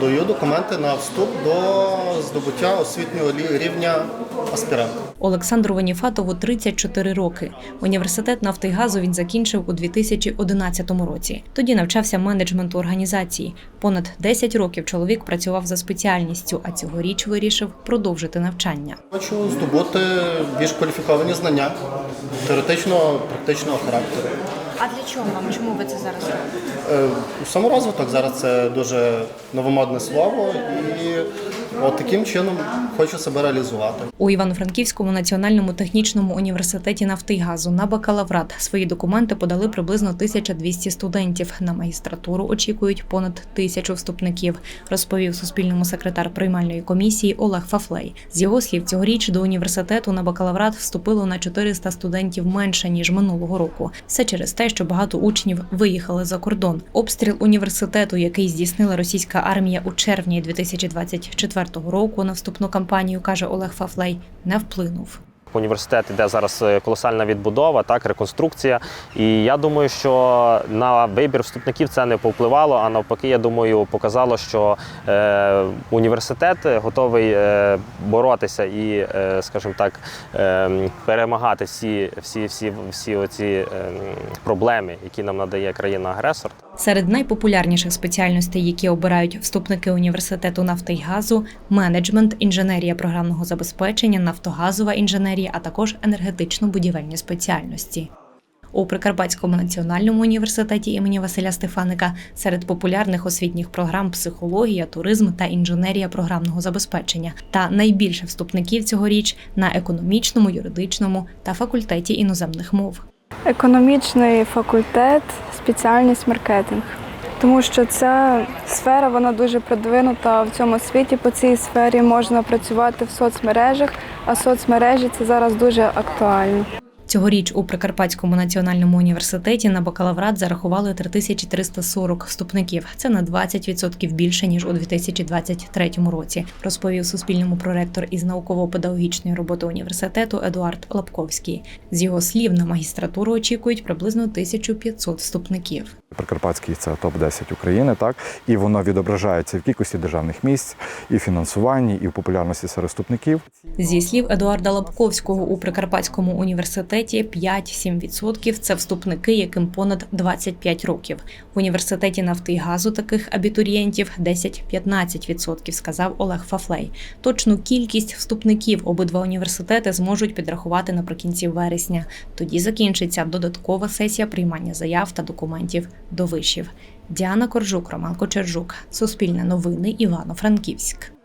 Подаю документи на вступ до здобуття освітнього рівня аспірант. Олександру Ваніфатову 34 роки. Університет нафти й газу він закінчив у 2011 році. Тоді навчався менеджменту організації. Понад 10 років чоловік працював за спеціальністю, а цьогоріч вирішив продовжити навчання. Хочу здобути більш кваліфіковані знання теоретичного практичного характеру. А для чого вам? Чому ви це зараз робите? Е, Саморозвиток зараз це дуже новомодне слово, і от таким чином хочу себе реалізувати. У Івано-Франківському національному технічному університеті нафти й газу на бакалаврат свої документи подали приблизно 1200 студентів. На магістратуру очікують понад тисячу вступників, розповів Суспільному секретар приймальної комісії Олег Фафлей. З його слів, цьогоріч до університету на бакалаврат вступило на 400 студентів менше ніж минулого року. Все через те, що багато учнів виїхали за кордон. Обстріл університету, який здійснила російська армія у червні 2024 року на вступну кампанію, каже Олег Фафлей, не вплинув. Університет іде зараз е, колосальна відбудова, так реконструкція. І я думаю, що на вибір вступників це не повпливало. А навпаки, я думаю, показало, що е, університет готовий е, боротися і, е, скажімо так, е, перемагати всі, всі, всі, всі оці е, проблеми, які нам надає країна-агресор. Серед найпопулярніших спеціальностей, які обирають вступники університету нафти й газу, менеджмент, інженерія програмного забезпечення, нафтогазова інженерія, а також енергетично-будівельні спеціальності. У Прикарпатському національному університеті імені Василя Стефаника серед популярних освітніх програм психологія, туризм та інженерія програмного забезпечення. Та найбільше вступників цьогоріч на економічному, юридичному та факультеті іноземних мов. Економічний факультет, спеціальність маркетинг. Тому що ця сфера вона дуже продвинута в цьому світі. По цій сфері можна працювати в соцмережах, а соцмережі це зараз дуже актуально. Цьогоріч у Прикарпатському національному університеті на бакалаврат зарахували 3340 вступників. Це на 20% більше ніж у 2023 році. Розповів Суспільному проректор із науково-педагогічної роботи університету Едуард Лапковський. З його слів, на магістратуру очікують приблизно 1500 вступників. Прикарпатський це топ-10 України, так і воно відображається в кількості державних місць, і в фінансуванні, і в популярності серед вступників. Зі слів Едуарда Лапковського, у Прикарпатському університеті 5-7% – це вступники, яким понад 25 років. В університеті нафти й газу таких абітурієнтів 10-15%, сказав Олег Фафлей. Точну кількість вступників обидва університети зможуть підрахувати наприкінці вересня. Тоді закінчиться додаткова сесія приймання заяв та документів до вишів. Діана Коржук, Роман Кочержук. Суспільне новини Івано-Франківськ.